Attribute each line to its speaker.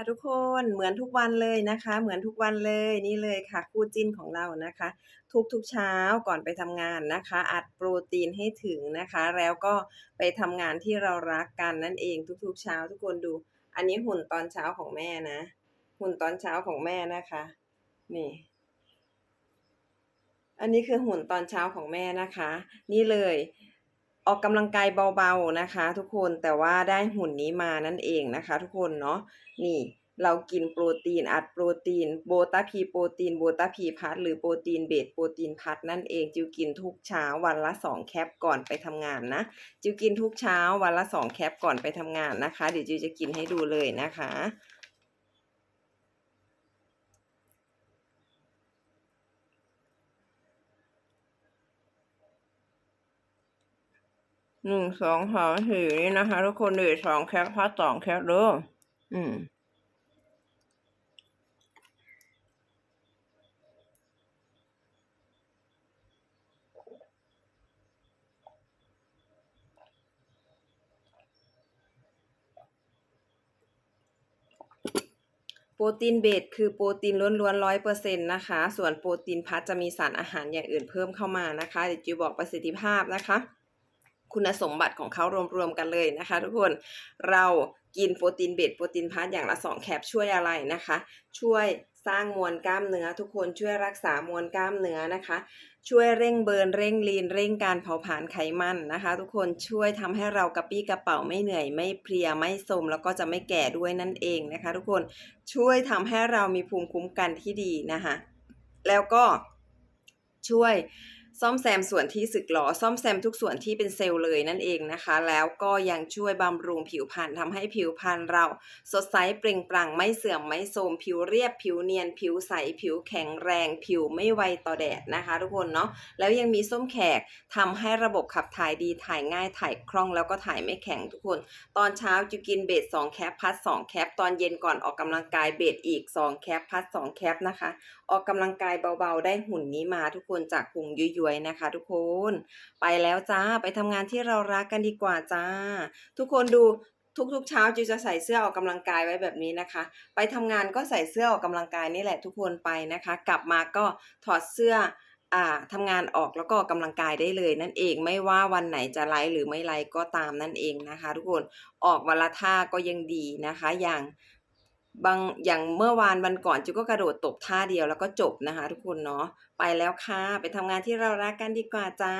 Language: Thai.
Speaker 1: ค่ะทุกคนเหมือนทุกวันเลยนะคะ เหมือนทุกวันเลยนี่เลยค่ะคู่จิ้นของเรานะคะ ทุกๆเช้าก่อนไปทำงานนะคะ อัดโปรตีนให้ถึงนะคะ แล้วก็ไปทำงานที่เรารักกันนั่นเองทุกๆเช้า ทุกคนดู อันนี้หุ่นตอนเช้าของแม่นะ หุ่นตอนเช้าของแม่นะคะ นี่ อันนี้คือหุ่นตอนเช้าของแม่นะคะ นี่เลย ออกกำลังกายเบาๆนะคะ ทุกคนแต่ว่าได้หุ่นนี้มานั่นเองนะคะ ทุกคนเนาะนี่เรากินโปรตีนอัดโปรตีนโบตาพีโปรตีนโบตาพีพัทหรือโปรตีนเบสโปรตีนพัทนั่นเองจิวกินทุกเช้าวันละสองแคปก่อนไปทำงานนะจิวกินทุกเช้าวันละสองแคปก่อนไปทำงานนะคะ เดี๋ยวจิวจะกินให้ดูเลยนะคะ หนึ่งสองสามสี่นี่นะคะ ทุกคนเหลือสองแคปพัดสองแคปเด้ออืมโปรตีนเบสคือโปรตีนล้วนๆร้อยเปอร์เซ็นต์นะคะ ส่วนโปรตีนพัดจะมีสารอาหารอย่างอื่นเพิ่มเข้ามานะคะ เดี๋ยวจิวบอกประสิทธิภาพนะคะ คุณสมบัติของเขารวมๆกันเลยนะคะ ทุกคนเรากินโปรตีนเบสโปรตีนพัดอย่างละ 2 แคปช่วยอะไรนะคะ ช่วยสร้างมวลกล้ามเนื้อ ทุกคนช่วยรักษามวลกล้ามเนื้อนะคะ ช่วยเร่งเบิร์นเร่งลีนเร่งการเผาผลาญไขมันนะคะ ทุกคนช่วยทำให้เรากระปี้กระเป๋าไม่เหนื่อยไม่เพลียไม่โทรมแล้วก็จะไม่แก่ด้วยนั่นเองนะคะ ทุกคนช่วยทำให้เรามีภูมิคุ้มกันที่ดีนะคะ แล้วก็ช่วย ซ่อมแซมส่วนที่สึกหรอซ่อมแซมทุกส่วนที่เป็นเซลล์เลยนั่นเองนะคะ แล้วก็ยังช่วยบำรุงผิวพรรณทำให้ผิวพรรณเรา สดใสเปล่งปลั่งไม่เสื่อมไม่โทรมผิวเรียบผิวเนียน ผิวใสผิวแข็งแรง ผิวไม่ไวต่อแดดนะคะ ทุกคนเนาะแล้วยังมีส้มแขกทำให้ระบบขับถ่ายดีถ่ายง่ายถ่ายคล่องแล้วก็ถ่ายไม่แข็งทุกคน ตอนเช้าจะกินเบส2แคปพัด2แคปตอนเย็นก่อนออกกำลังกายเบสอีก 2 แคปพัด2แคปนะคะ ออกกำลังกายเบาๆ ได้หุ่นนี้มาทุกคนจากพุงย้วยนะคะ ทุกคน ไปแล้วจ้าไปทำงานที่เรารักกันดีกว่าจ้า ทุกคนดูทุกๆเช้าจิวจะใส่เสื้อออกกำลังกายไว้แบบนี้นะคะ ไปทำงานก็ใส่เสื้อออกกำลังกายนี่แหละทุกคนไปนะคะ กลับมาก็ถอดเสื้ออ่าทำงานออกแล้วก็ออกกำลังกายได้เลย นั่นเองไม่ว่าวันไหนจะไลฟ์หรือไม่ไลฟ์ก็ตามนั่นเองนะคะ ทุกคนออกวันละท่าก็ยังดีนะคะ อย่าง บางอย่างเมื่อวานวันก่อนจูก็กระโดดตบท่าเดียวแล้วก็จบนะคะ ทุกคนเนาะไปแล้วค่ะ ไปทำงานที่เรารักกันดีกว่าจ้า